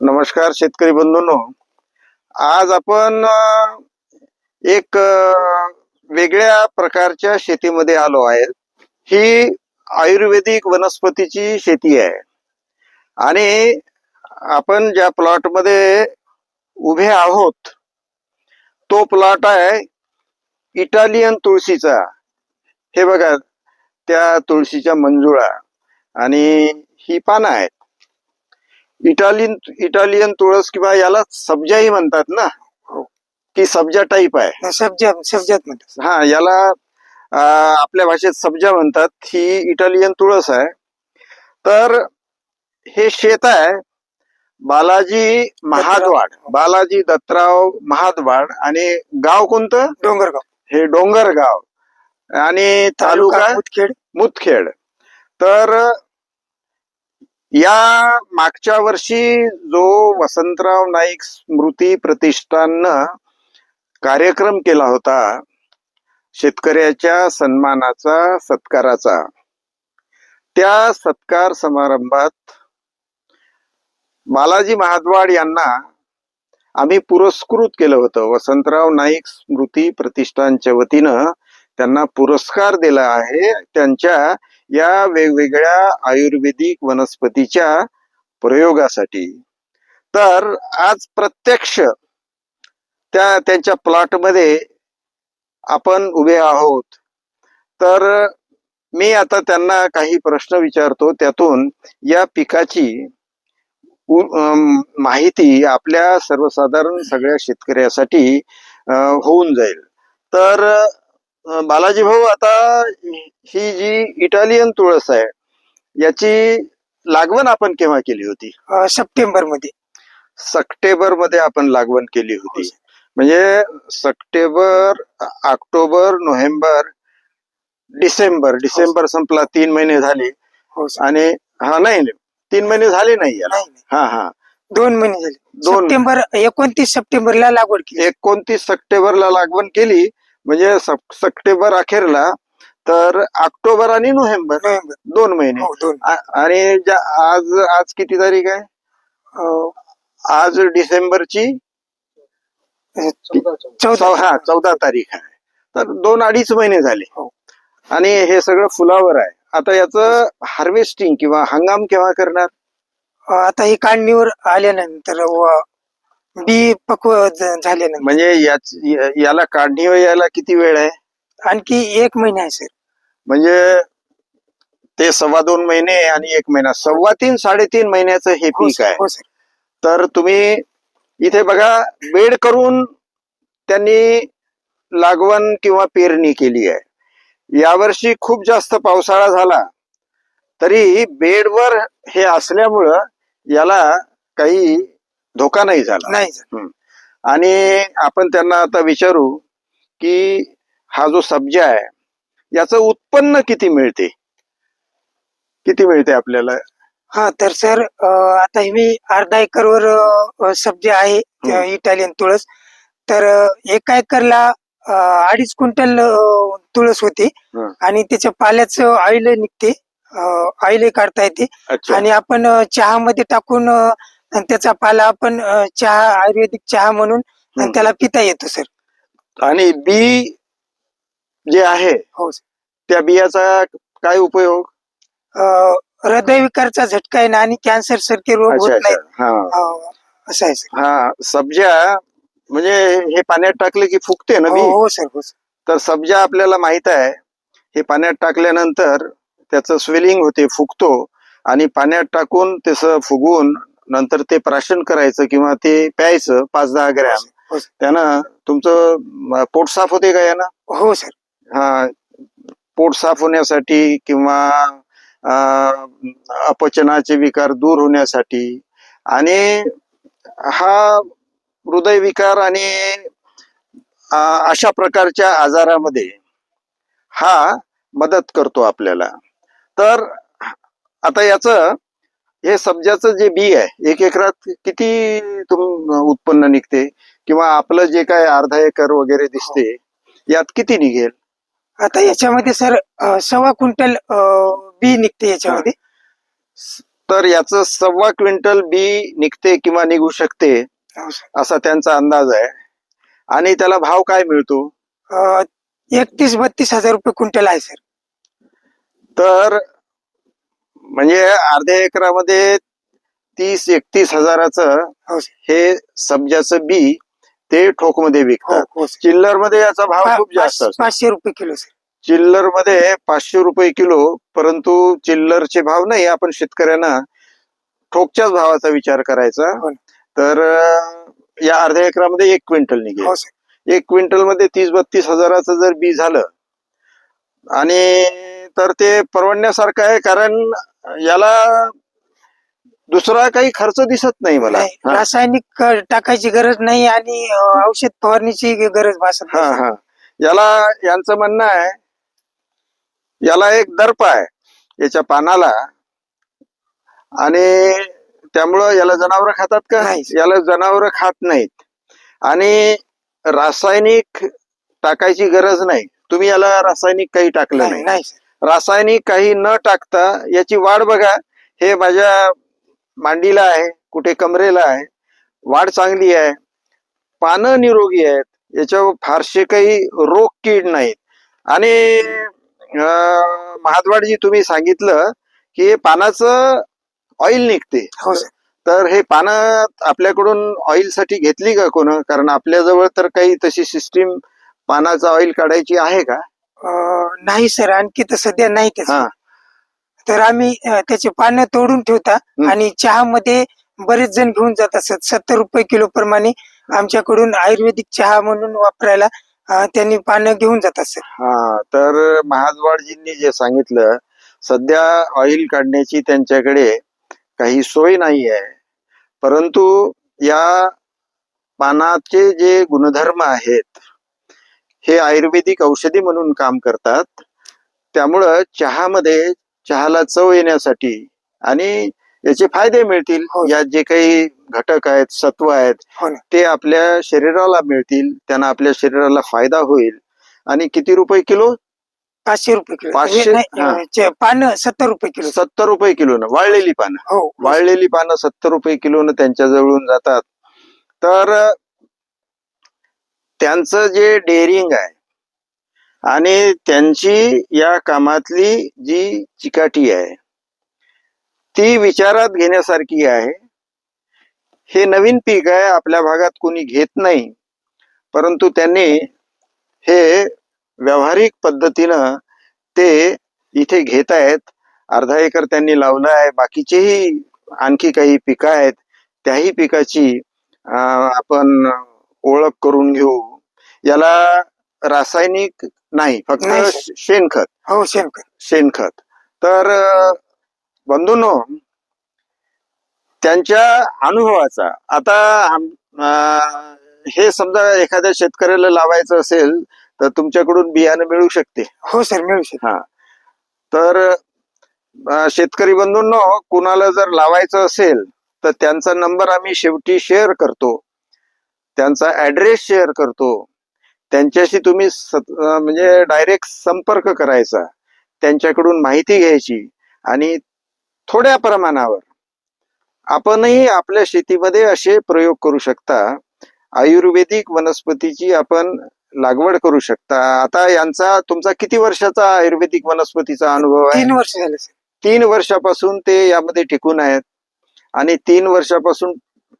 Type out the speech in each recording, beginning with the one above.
नमस्कार शेतकरी बंधूंनो. आज आपण एक वेगळ्या प्रकारच्या शेतीमध्ये आलो आहे. ही आयुर्वेदिक वनस्पतीची शेती आहे. आणि आपण ज्या प्लॉटमध्ये उभे आहोत तो प्लॉट आहे इटालियन तुळशीचा. हे बघा त्या तुळशीच्या मंजुळा. आणि ही पानं आहेत. इटालियन इटालियन तुळस किंवा याला सब्जाही म्हणतात ना? ती सब्जा टाईप आहे. सब्जा सब्जात म्हणतात. हा याला आपल्या भाषेत सब्जा म्हणतात. ही इटालियन तुळस आहे. तर हे शेत आहे. बालाजी महादवाड. बालाजी दत्तराव महादवाड. आणि गाव कोणतं? डोंगरगाव. हे डोंगर गाव आणि तालुका? मुदखेड मुदखेड तर या मागच्या वर्षी जो वसंतराव नाईक स्मृती प्रतिष्ठाननं कार्यक्रम केला होता शेतकऱ्याच्या सन्मानाचा सत्काराचा त्या सत्कार समारंभात बालाजी महाद्वाड यांना आम्ही पुरस्कृत केलं होतं. वसंतराव नाईक स्मृती प्रतिष्ठानच्या वतीनं त्यांना पुरस्कार दिला आहे. त्यांच्या या वेगवेगळ्या आयुर्वेदिक वनस्पतीच्या प्रयोगासाठी. तर आज प्रत्यक्ष त्या त्यांच्या प्लॉटमध्ये आपण उभे आहोत. तर मी आता त्यांना काही प्रश्न विचारतो. त्यातून या पिकाची माहिती आपल्या सर्वसाधारण सगळ्या शेतकऱ्यासाठी होऊन जाईल. तर बालाजी भाऊ आता ही जी इटालियन तुळस आहे याची लागवण आपण केव्हा केली होती? सप्टेंबरमध्ये सप्टेंबरमध्ये आपण लागवण केली होती. म्हणजे September October November December December संपला तीन महिने झाले. हो. आणि हा नाही नाही, तीन महिने झाले नाही याला. नाही नाही. हा हा. दोन महिने झाले. दोन. सप्टेंबर एकोणतीस सप्टेंबरला लागवड केली. एकोणतीस सप्टेंबरला लागवण केली. म्हणजे सप- सप्टेंबर अखेरला तर ऑक्टोबर आणि नोव्हेंबर नोव्हेंबर. दोन महिने. हो आ- आणि ज्या- आज आज किती तारीख आहे? अं, आज डिसेंबरची चौदा हा चौदा तारीख आहे. तर दोन अडीच महिने झाले. हो. आणि हे सगळं फुलावर आहे. आता याचं हार्वेस्टिंग किंवा हंगाम केव्हा करणार? आता ही काढणीवर आल्यानंतर व बी पक्व ज- झाल्यानंतर म्हणजे याच या- याला काढणी यायला किती वेळ आहे? आणखी एक महिना आहे सर. म्हणजे ते सव्वा दोन महिने आणि एक महिना. सव्वा तीन साडेतीन महिन्याचं हे हो पीक सर, आहे. हो सर. तर तुम्ही इथे बघा बेड करून त्यांनी लागवण किंवा पेरणी केली आहे. यावर्षी खूप जास्त पावसाळा झाला. तरी बेडवर हे असल्यामुळं याला काही धोका नाही झाला. नाही आणि आपण त्यांना आता विचारू की हा जो सब्जा आहे याचं उत्पन्न किती मिळते? किती मिळते आपल्याला? हा तर सर अं, आता ही मी अर्धा एकरवर अं, सब्जी आहे इटालियन तुळस. तर अं, एका एकरला अं, अडीच क्विंटल अं, तुळस होती. हं. आणि त्याच्या पाल्याचं ऑइल निघते. ऑइल काढता येते. अच्छा. आणि आपण अं, चहामध्ये टाकून अं, आणि त्याचा पाला आपण चहा आयुर्वेदिक चहा म्हणून आणि हं. त्याला पिता येतो सर. आणि बी जे आहे हो. त्या बियाचा काय उपयोग? हृदयविकारचा झटका आहे ना आणि कॅन्सर सारखे रोग होत नाही हा. असं आहे हा सब्जा म्हणजे हे पाण्यात टाकले की फुगते ना हो बी? हो सर हो सर. तर सब्जा आपल्याला माहीत आहे हे पाण्यात टाकल्यानंतर त्याचं स्वेलिंग होते फुगतो. आणि पाण्यात टाकून त्याचं फुगवून नंतर ते प्राशन करायचं किंवा ते प्यायचं पाच दहा ग्रॅम हो सर. त्यानं तुमचं पोट साफ होते का यानं? हो सर. हा पोट साफ होण्यासाठी किंवा अं, अपचनाचे विकार दूर होण्यासाठी आणि हा हृदयविकार आणि अं, अशा प्रकारच्या आजारामध्ये हा मदत करतो आपल्याला. तर आता याचं हे सब्जाचं जे बी आहे एक एकरात किती तुम उत्पन्न निघते? किंवा आपलं जे काय अर्धा एकर वगैरे दिसते यात किती निघेल? आता याच्यामध्ये सर सव्वा क्विंटल बी निघते याच्यामध्ये. तर याचं सव्वा क्विंटल बी निघते किंवा निघू शकते हो असा त्यांचा अंदाज आहे. आणि त्याला भाव काय मिळतो? एकतीस बत्तीस हजार रुपये क्विंटल आहे सर. तर म्हणजे अर्ध्या एकरामध्ये तीस एकतीस हजाराचं हो हे सब्जाचं बी ते ठोकमध्ये हो विकतात. हो चिल्लरमध्ये याचा भाव खूप जास्त पाचशे रुपये किलो चिल्लरमध्ये पाचशे रुपये किलो परंतु चिल्लरचे भाव नाही. आपण शेतकऱ्यांना ठोकच्याच भावाचा विचार करायचा. तर या अर्ध्या एकरामध्ये एक क्विंटल निघेल. एक क्विंटलमध्ये तीस बत्तीस हजाराचं जर बी झालं आणि तर ते परवडण्यासारखं आहे कारण याला दुसरा काही खर्च दिसत नाही मला. नाही, हा. रासायनिक अं, टाकायची गरज नाही आणि अं, औषध फवारणीची गरज भासत हा नाही. हा याला यांचं म्हणणं आहे याला एक दर्प आहे याच्या पानाला. आणि त्यामुळं याला जनावर खातात का? नाही. याला जनावर खात नाहीत. आणि रासायनिक टाकायची गरज नाही. तुम्ही याला रासायनिक काही टाकलं नाही. नाही रासायनिक काही न टाकता याची वाढ बघा. हे माझ्या मांडीला आहे कुठे कमरेला आहे. वाढ चांगली आहे. पानं निरोगी आहेत. याच्यावर फारसे काही रोग कीड नाहीत. आणि अं, महाद्वारजी तुम्ही सांगितलं की हे पानाचं ऑइल निघते. हो तर हे पानं आपल्याकडून ऑइलसाठी घेतली का कोण? कारण आपल्याजवळ तर काही तशी सिस्टीम पानाचं ऑइल काढायची आहे का? अं, नाही सर आणखी तर सध्या नाही हा. तर आम्ही अं, त्याचे पानं तोडून ठेवता. आणि चहामध्ये बरेच जण घेऊन जातात सर. सत्तर रुपये किलो प्रमाणे आमच्याकडून आयुर्वेदिक चहा म्हणून वापरायला अं, त्यांनी पानं घेऊन जातात सर. हा तर महाद्वारजींनी जे सांगितलं सध्या ऑइल काढण्याची त्यांच्याकडे काही सोय नाही आहे. परंतु या पानाचे जे गुणधर्म आहेत हे आयुर्वेदिक औषधी म्हणून काम करतात. त्यामुळं चहामध्ये चहाला चव येण्यासाठी आणि याचे फायदे मिळतील. हो. यात जे काही घटक आहेत सत्व आहेत हो ना. ते आपल्या शरीराला मिळतील त्यांना आपल्या शरीराला फायदा होईल. आणि किती रुपये किलो? पाचशे रुपये किलो. पाचशे? पानं सत्तर रुपये किलो. सत्तर रुपये किलोनं वाळलेली पानं. हो. वाळलेली पानं सत्तर रुपये किलोनं त्यांच्या जवळून जातात. तर त्यांचं जे डेअरिंग आहे आणि त्यांची या कामातली जी चिकाटी आहे ती विचारात घेण्यासारखी आहे. हे नवीन पीक आहे आपल्या भागात कोणी घेत नाही परंतु त्यांनी हे व्यावहारिक पद्धतीनं ते इथे घेत आहेत. अर्धा एकर त्यांनी लावला आहे बाकीचेही आणखी काही पिकं आहेत त्याही पिकाची आपण ओळख करून घेऊ. याला रासायनिक नाही फक्त नाही. शेणखत. हो शेणखत. शेणखत. तर बंधूंनो त्यांच्या अनुभवाचा आता आम- अं, हे समजा एखाद्या शेतकऱ्याला लावायचं असेल तर तुमच्याकडून बियाणं मिळू शकते. हो सर मिळू शकतो. हा. तर अं, शेतकरी बंधूंनो कुणाला जर लावायचं असेल तर त्यांचा नंबर आम्ही शेवटी शेअर करतो. त्यांचा ऍड्रेस शेअर करतो. त्यांच्याशी तुम्ही म्हणजे डायरेक्ट संपर्क करायचा. त्यांच्याकडून माहिती घ्यायची आणि थोड्या प्रमाणावर. आपणही आपल्या शेतीमध्ये असे प्रयोग करू शकता. आयुर्वेदिक वनस्पतीची आपण लागवड करू शकता. आता यांचा तुमचा किती वर्षाचा आयुर्वेदिक वनस्पतीचा अनुभव आहे? तीन वर्ष झाले तीन वर्षापासून ते यामध्ये टिकून आहेत. आणि तीन वर्षापासून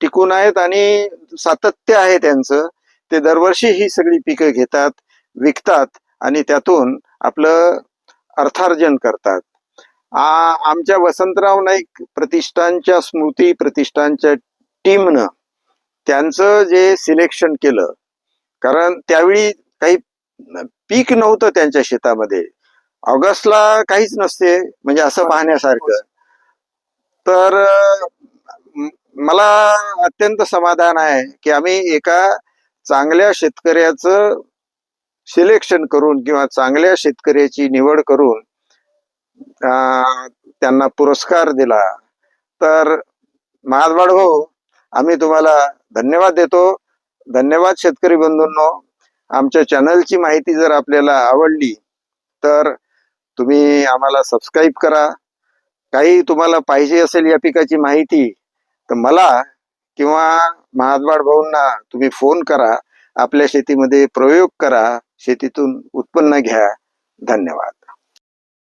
टिकून आहेत आणि सातत्य आहे त्यांचं. ते दरवर्षी ही सगळी पिकं घेतात विकतात आणि त्यातून आपलं अर्थार्जन करतात. आ- आमच्या वसंतराव नाईक प्रतिष्ठानच्या स्मृती प्रतिष्ठानच्या टीमनं त्यांचं जे सिलेक्शन केलं कारण त्यावेळी काही पीक नव्हतं त्यांच्या शेतामध्ये. ऑगस्टला काहीच नसते म्हणजे असं पाहण्यासारखं. तर मला अत्यंत समाधान आहे की आम्ही एका चांगल्या शेतकऱ्याचं सिलेक्शन करून किंवा चांगल्या शेतकऱ्याची निवड करून त्यांना पुरस्कार दिला. तर महादवाड हो आम्ही तुम्हाला धन्यवाद देतो. धन्यवाद शेतकरी बंधूंनो. आमच्या चॅनलची माहिती जर आपल्याला आवडली तर तुम्ही आम्हाला सबस्क्राईब करा. काही तुम्हाला पाहिजे असेल या पिकाची माहिती तर मला किंवा महाद्वाड भाऊंना तुम्ही फोन करा आपल्या शेतीमध्ये प्रयोग करा शेतीतून उत्पन्न घ्या. धन्यवाद.